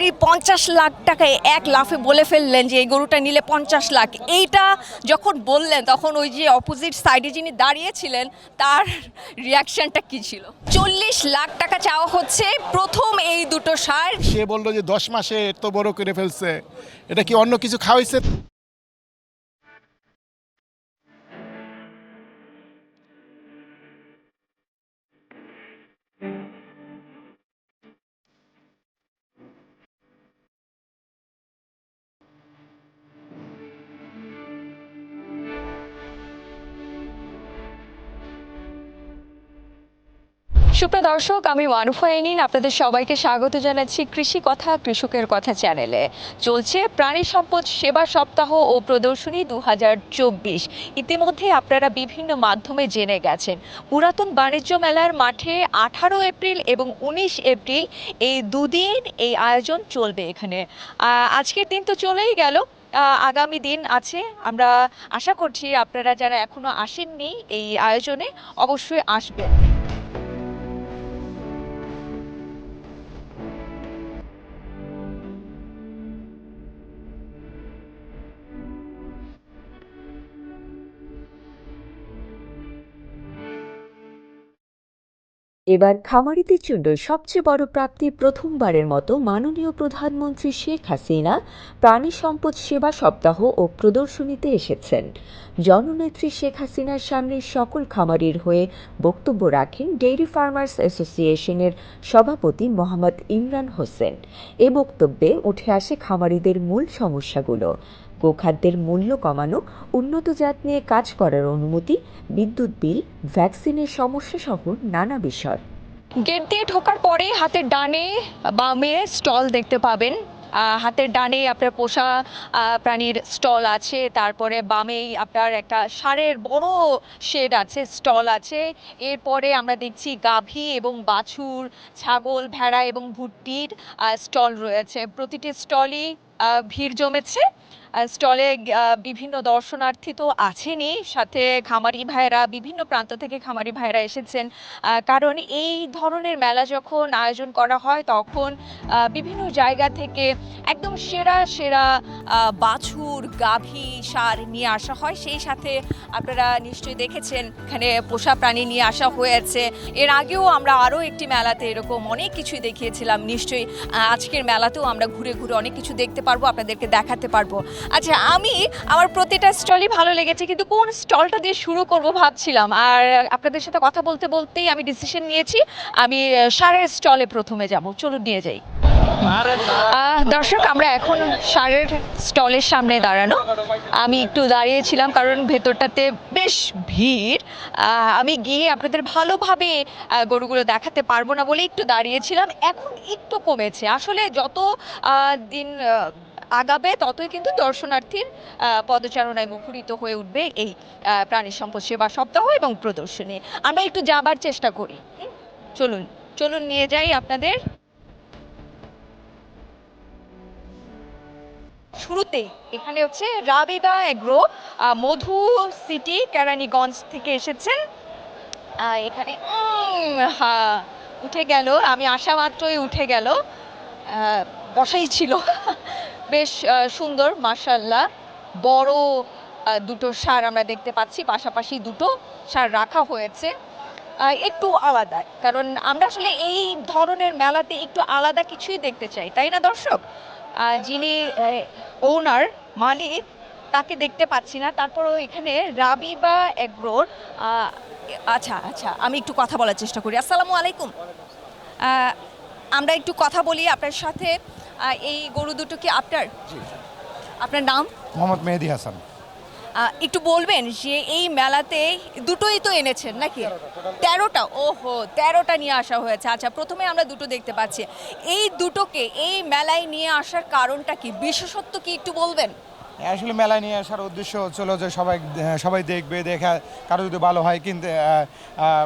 আপনি পঞ্চাশ লাখ টাকায় এক লাফে বলে ফেললেন যে এই গরুটা নিলে পঞ্চাশ লাখ। এইটা যখন বললেন, তখন ওই যে অপোজিট সাইডে যিনি দাঁড়িয়েছিলেন, তার রিয়াকশনটা কি ছিল? চল্লিশ লাখ টাকা চাওয়া হচ্ছে, প্রথম এই দুটো সার। সে বলল যে দশ মাসে এত বড় করে ফেলছে। এটা কি অন্য কিছু খাওয়াইছে? সুপ্রিয় দর্শক, আমি ওয়ানুফা এনিন আপনাদের সবাইকে স্বাগত জানাচ্ছি কৃষি কথা, কৃষকের কথা চ্যানেলে। চলছে প্রাণী সম্পদ সেবা সপ্তাহ ও প্রদর্শনী দু ইতিমধ্যে আপনারা বিভিন্ন মাধ্যমে জেনে গেছেন। পুরাতন বাণিজ্য মেলার মাঠে আঠারো এপ্রিল এবং উনিশ এপ্রিল এই দুদিন এই আয়োজন চলবে এখানে। আজকের দিন তো চলেই গেল। আগামী দিন আছে। আমরা আশা করছি আপনারা যারা এখনও আসেননি এই আয়োজনে অবশ্যই আসবেন। এবার খামারিদের জন্য সবচেয়ে বড় প্রাপ্তি প্রথমবারের মতো মাননীয় প্রধানমন্ত্রী শেখ হাসিনা প্রাণী সম্পদ সেবা সপ্তাহ ও প্রদর্শনীতে এসেছেন। জননেত্রী শেখ হাসিনার সামনে সকল খামারির হয়ে বক্তব্য রাখেন ডেইরি ফার্মার্স অ্যাসোসিয়েশনের সভাপতি মোহাম্মদ ইমরান হোসেন। এ বক্তব্যে উঠে আসে খামারিদের মূল সমস্যাগুলো। গোখাদ্যের মূল্য কমানো, উন্নত জাত নিয়ে কাজ করার অনুমতি, বিদ্যুৎ বিল, ভ্যাকসিনের সমস্যা সহ নানা বিষয়। গেট দিয়ে ঢোকার পরে হাতের ডানে বামে স্টল দেখতে পাবেন। হাতের ডানে আপনার পোষা প্রাণীর স্টল আছে, তারপরে বামেই আপনার একটা সারের বড় শেড আছে, স্টল আছে। এরপরে আমরা দেখছি গাভী এবং বাছুর, ছাগল, ভেড়া এবং ভুট্টির স্টল রয়েছে। প্রতিটি স্টলই ভিড় জমেছে। স্টলে বিভিন্ন দর্শনার্থী তো আছেনই। সাথে খামারি ভাইরা বিভিন্ন প্রান্ত থেকে খামারি ভাইরা এসেছেন। কারণ এই ধরনের মেলা যখন আয়োজন করা হয়, তখন বিভিন্ন জায়গা থেকে একদম সেরা সেরা বাছুর, গাভী, সার নিয়ে আসা হয়। সেই সাথে আপনারা নিশ্চয়ই দেখেছেন, এখানে পোষা প্রাণী নিয়ে আসা হয়েছে। এর আগেও আমরা আরও একটি মেলাতে এরকম অনেক কিছুই দেখিয়েছিলাম। নিশ্চয়ই আজকের মেলাতেও আমরা ঘুরে ঘুরে অনেক কিছু দেখতে পারব, আপনাদেরকে দেখাতে পারব। আচ্ছা আমি আমার প্রতিটা স্টলই ভালো লেগেছে, কিন্তু কোন স্টলটা দিয়ে শুরু করব ভাবছিলাম। আর আপনাদের সাথে কথা বলতে বলতেই আমি ডিসিশন নিয়েছি, আমি সারের স্টলে প্রথমে যাব। চলুন, নিয়ে যাই। দর্শক, আমরা এখন সারের স্টলের সামনে দাঁড়ানো। আমি একটু দাঁড়িয়েছিলাম কারণ ভেতরটাতে বেশ ভিড়। আমি গিয়ে আপনাদের ভালোভাবে গরুগুলো দেখাতে পারব না বলে একটু দাঁড়িয়েছিলাম। এখন একটু কমেছে। আসলে যত দিন আগাবে, ততই কিন্তু দর্শনার্থীর পদচারণায় মুখরিত হয়ে উঠবে এই প্রাণী সম্পদ সেবা সপ্তাহ এবং প্রদর্শনী। আমরা একটু যাবার চেষ্টা করি। চলুন চলুন নিয়ে যাই আপনাদের শুরুতেই এখানে হচ্ছে রাবিবা এগ্রো মধু সিটি, কেরানীগঞ্জ থেকে এসেছেন। এখানে হ্যাঁ উঠে গেল, আমি আসা মাত্রই উঠে গেল। বসাই ছিল। বেশ সুন্দর মার্শাল্লাহ বড় দুটো সার আমরা দেখতে পাচ্ছি, পাশাপাশি দুটো সার রাখা হয়েছে। একটু আলাদা, কারণ আমরা আসলে এই ধরনের মেলাতে একটু আলাদা কিছুই দেখতে চাই, তাই না দর্শক? যিনি ওনার মালিক তাকে দেখতে পাচ্ছি না। তারপরও এখানে রাবিবা এগ্রোর আচ্ছা আচ্ছা আমি একটু কথা বলার চেষ্টা করি। আসসালামু আলাইকুম। আমরা একটু কথা বলি আপনার সাথে। এই গরু দুটো কি আপনার? আপনার নাম? মোহাম্মদ মেহেদি হাসান। একটু বলবেন যে এই মেলাতে দুটোই তো এনেছেন নাকি? তেরোটা? ওহো, তেরোটা নিয়ে আসা হয়েছে। আচ্ছা প্রথমে আমরা দুটো দেখতে পাচ্ছি। এই দুটোকে এই মেলায় নিয়ে আসার কারণটা কি? বিশেষত্ব কি একটু বলবেন? আসলে মেলায় নিয়ে আসার উদ্দেশ্য হচ্ছিল যে সবাই সবাই দেখবে, দেখা কারও যদি ভালো হয় কিনতে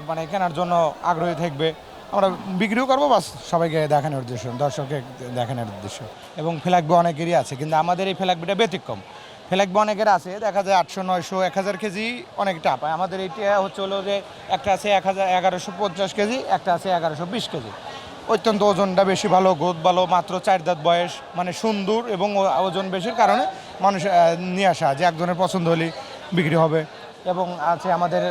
মানে কেনার জন্য আগ্রহী থাকবে। আমরা বিক্রিও করব, বাস সবাইকে দেখানোর উদ্দেশ্য, দর্শককে দেখানোর উদ্দেশ্য। এবং ফ্ল্যাগবি অনেকেরই আছে, কিন্তু আমাদের এই ফ্ল্যাগবিটা ব্যতিক্রম। ফ্ল্যাগবি অনেকের আছে, দেখা যায় আটশো, নয়শো, এক হাজার কেজি অনেকটা পায় আমাদের এইটা হচ্ছে হলো যে একটা আছে এক হাজার, এগারোশো পঞ্চাশ কেজি, একটা আছে এগারোশো বিশ কেজি। অত্যন্ত ওজনটা বেশি ভালো গ্রোথ ভালো, মাত্র চার দাঁত বয়স মানে সুন্দর এবং ওজন বেশির কারণে মানুষ নিয়ে আসা যে একজনের পছন্দ হলেই বিক্রি হবে। এবং আছে আমাদের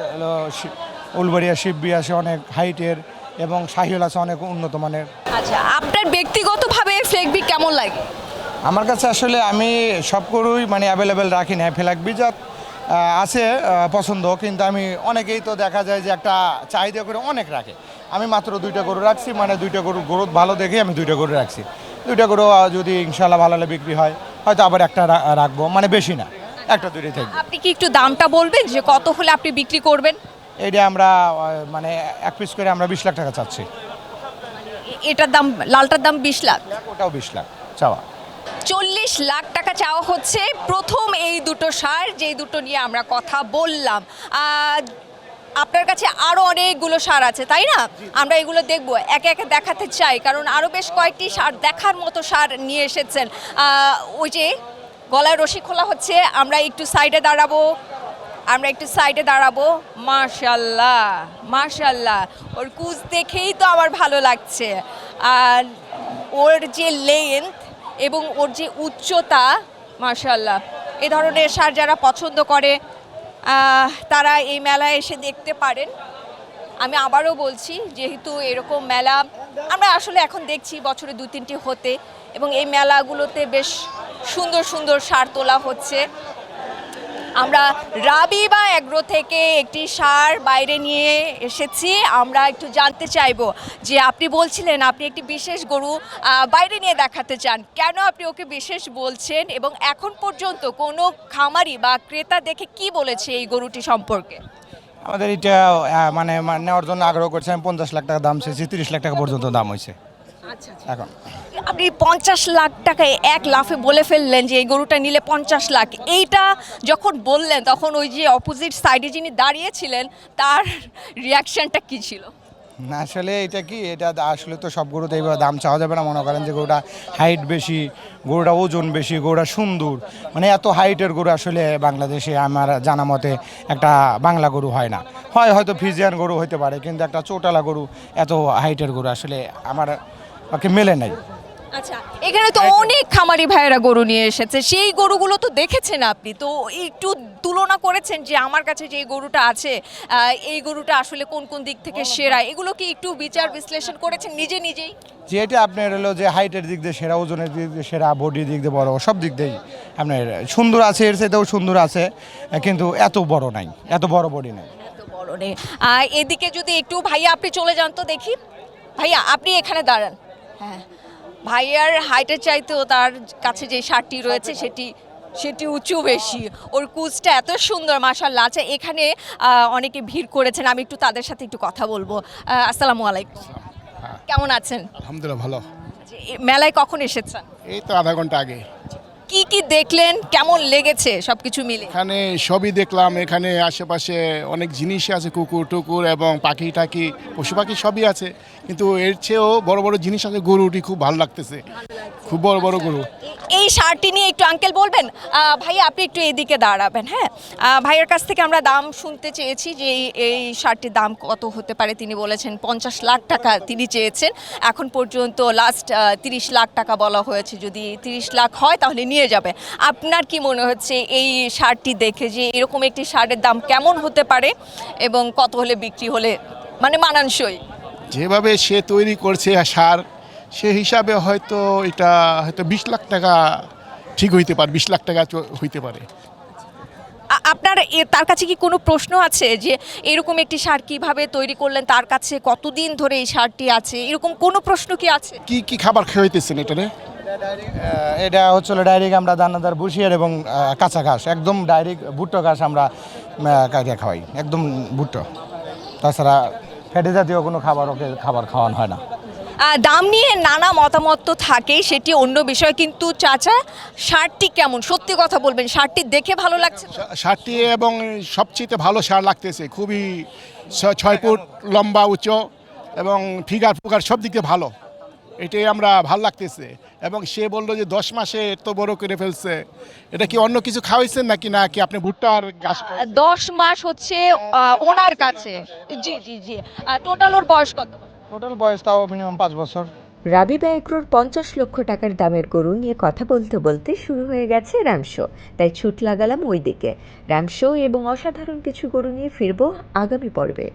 উলবাড়িয়া শিববি আছে অনেক হাইটের এবং শাহিওল আছে অনেক উন্নত মানের। আচ্ছা আপনার ব্যক্তিগতভাবে ফ্লেগবি কেমন লাগে? আমার কাছে আসলে আমি সব গরুই মানে অ্যাভেলেবেল রাখি না ফেলাকবি জাত আহ, আছে পছন্দ কিন্তু আমি অনেকেই তো দেখা যায় যে একটা চাহিদা করে অনেক রাখে। আমি মাত্র দুইটা গরু রাখছি মানে দুইটা গরু গরু ভালো দেখে আমি দুইটা গরু রাখছি। দুইটা গরু যদি ইনশাল্লাহ ভালো হলে বিক্রি হয় হয়তো আবার একটা রাখব মানে বেশি না একটা দুইটাই থাকবে। আপনি কি একটু দামটা বলবেন যে কত হলে আপনি বিক্রি করবেন? এটা আমরা মানে এক পিস করে আমরা বিশ লাখ টাকা চাচ্ছি। এটার দাম লালটার দাম বিশ লাখ? ওটাও বিশ লাখ চাওয়া। চল্লিশ লাখ টাকা চাওয়া হচ্ছে। প্রথম এই দুটো সার যেই দুটো নিয়ে আমরা কথা বললাম। আপনার কাছে আরও অনেকগুলো সার আছে তাই না? আমরা এগুলো দেখব একে একে দেখাতে চাই। কারণ আরও বেশ কয়েকটি সার দেখার মতো সার নিয়ে এসেছেন। ওই যে গলায় রশি খোলা হচ্ছে আমরা একটু সাইডে দাঁড়াবো। আমরা একটু সাইডে দাঁড়াবো। মার্শাল্লাহ মার্শাল্লাহ ওর কুচ দেখেই তো আমার ভালো লাগছে। আর ওর যে লেন্থ এবং ওর যে উচ্চতা মার্শাল্লাহ এ ধরনের সার যারা পছন্দ করে তারা এই মেলায় এসে দেখতে পারেন। আমি আবারও বলছি, যেহেতু এরকম মেলা, আমরা আসলে এখন দেখছি বছরে দু তিনটি হতে, এবং এই মেলাগুলোতে বেশ সুন্দর সুন্দর সার তোলা হচ্ছে। আমরা রাবি বা এগ্রো থেকে একটি সার বাইরে নিয়ে এসেছি। আমরা একটু জানতে চাইব যে আপনি বলছিলেন আপনি একটি বিশেষ গরু বাইরে নিয়ে দেখাতে চান। কেন আপনি ওকে বিশেষ বলছেন এবং এখন পর্যন্ত কোনো খামারি বা ক্রেতা দেখে কি বলেছে এই গরুটি সম্পর্কে? আমাদের এটা মানে নেওয়ার জন্য আগ্রহ করছে। আমি পঞ্চাশ লাখ টাকা দাম চেয়েছি, তিরিশ লাখ টাকা পর্যন্ত দাম হয়েছে। এখন। আপনি পঞ্চাশ লাখ টাকায় এক লাফে বলে ফেললেন যে এই গরুটা নিলে পঞ্চাশ লাখ। এইটা যখন বললেন তখন ওই যে অপোজিট সাইডে যিনি দাঁড়িয়েছিলেন তার রিয়াকশনটা কি ছিল? না আসলে এটা কি? এটা আসলে তো সব গরুতে এইভাবে দাম চাওয়া যাবে না। মনে করেন যে গরুটা হাইট বেশি গরুটা ওজন বেশি গরুটা সুন্দর। মানে এত হাইটের গরু আসলে বাংলাদেশে আমার জানা মতে একটা বাংলা গরু হয় না। হয় হয়তো ফিজিয়ান গরু হতে পারে কিন্তু একটা চোটালা গরু এত হাইটের গরু আসলে আমার ওকে মেলে নাই। আচ্ছা এখানে তো অনেক খামারি ভাইয়েরা গরু নিয়ে এসেছে। সেই গরুগুলো তো দেখেছেন আপনি। তো একটু তুলনা করেছেন যে আমার কাছে যে গরুটা আছে এই গরুটা আসলে কোন কোন দিক থেকে সেরা? এগুলো কি একটু বিচার বিশ্লেষণ করেছেন নিজে নিজেই? যে এটা আপনার হলো যে হাইটের দিক দিয়ে সেরা ওজনের দিক দিয়ে সেরা বডির দিক দিয়ে বড় সব দিক দিয়েই আপনার সুন্দর আছে এর সাথেও সুন্দর আছে কিন্তু এত বড় নাই এত বড় বডি নাই। এত বড় নেই। এদিকে যদি একটু ভাইয়া আপনি চলে যান তো দেখি। ভাইয়া আপনি এখানে দাঁড়ান। হ্যাঁ। ভাইয়ার হাইটের চাইতেও তার কাছে যে শার্টটি রয়েছে সেটি সেটি উঁচু বেশি। ওর কুচটা এত সুন্দর মাসাল্লাহ আছে এখানে অনেকে ভিড় করেছেন আমি একটু তাদের সাথে একটু কথা বলব। আসসালাম আসসালামু। আলাইকুম কেমন আছেন? আলহামদুলিল্লাহ ভালো। মেলায় কখন এসেছেন? এই তো আধা ঘণ্টা আগে। কি কি দেখলেন? কেমন লেগেছে সবকিছু মিলে? এখানে সবই দেখলাম এখানে আশেপাশে অনেক জিনিস আছে কুকুর টুকুর এবং পাখি টাকি পশু পাখি সবই আছে। কিন্তু এর চেয়েও বড় বড় জিনিস আছে গরুটি খুব ভালো লাগতেছে। খুব বড় বড় গরু। এই শার্টটি নিয়ে একটু আঙ্কেল বলবেন? ভাই আপনি একটু এদিকে দাঁড়াবেন হ্যাঁ? ভাইয়ের কাছ থেকে আমরা দাম শুনতে চেয়েছি যে এই এই শার্টটির দাম কত হতে পারে? তিনি বলেছেন পঞ্চাশ লাখ টাকা তিনি চেয়েছেন। এখন পর্যন্ত লাস্ট তিরিশ লাখ টাকা বলা হয়েছে। যদি তিরিশ লাখ হয় তাহলে নিয়ে যাবে। আপনার কি মনে হচ্ছে এই শার্টটি দেখে যে এরকম একটি শার্টের দাম কেমন হতে পারে এবং কত হলে বিক্রি হলে মানে মানানসই? যেভাবে সে তৈরি করছে সার সে হিসাবে হয়তো এটা হয়তো বিশ লাখ টাকা ঠিক হইতে পারে বিশ লাখ টাকা হইতে পারে। আপনার তার কাছে কি কোনো প্রশ্ন আছে যে এরকম একটি সার কীভাবে তৈরি করলেন তার কাছে কতদিন ধরে এই সারটি আছে? এরকম কোনো প্রশ্ন কি আছে? কি কি খাবার খাওয়াইতেছেন এটা এটা হচ্ছিল ডাইরেক্ট আমরা দানাদার বুসিয়ার এবং কাঁচা ঘাস একদম ডাইরেক্ট ভুট্টো ঘাস আমরা কাটিয়ে খাওয়াই একদম ভুট্টো। তাছাড়া ফ্যাটে জাতীয় কোনো খাবার ওকে খাবার খাওয়ানো হয় না। দাম নিয়ে নানা মতামত তো থাকেই সেটি অন্য বিষয় কিন্তু চাচা সারটি কেমন? সত্যি কথা বলবেন সারটি দেখে ভালো লাগছে? সারটি এবং সবচেয়ে ভালো সার লাগতেছে খুবই ছ- ছয় ফুট লম্বা উচ্চ এবং ফিগার ফুগার সব দিক দিয়ে ভালো। এটাই আমরা ভালো লাগতেছে। এবং সে বলল যে দশ মাসে এত বড় করে ফেলছে। এটা কি অন্য কিছু খাওয়াইছেন নাকি না কি আপনি ভুট্টার গাছ দশ মাস হচ্ছে ওনার কাছে। জি জি জি। টোটাল ওর বয়স কত? টোটাল বয়স তাও মিনিমাম পাঁচ বছর। রাবিবা এগ্রোর পঞ্চাশ লক্ষ টাকার দামের গরু নিয়ে কথা বলতে বলতে শুরু হয়ে গেছে র্যামশো তাই ছুট লাগালাম ওই দিকে র্যামশো এবং অসাধারণ কিছু গরু নিয়ে ফিরবো আগামী পর্বে।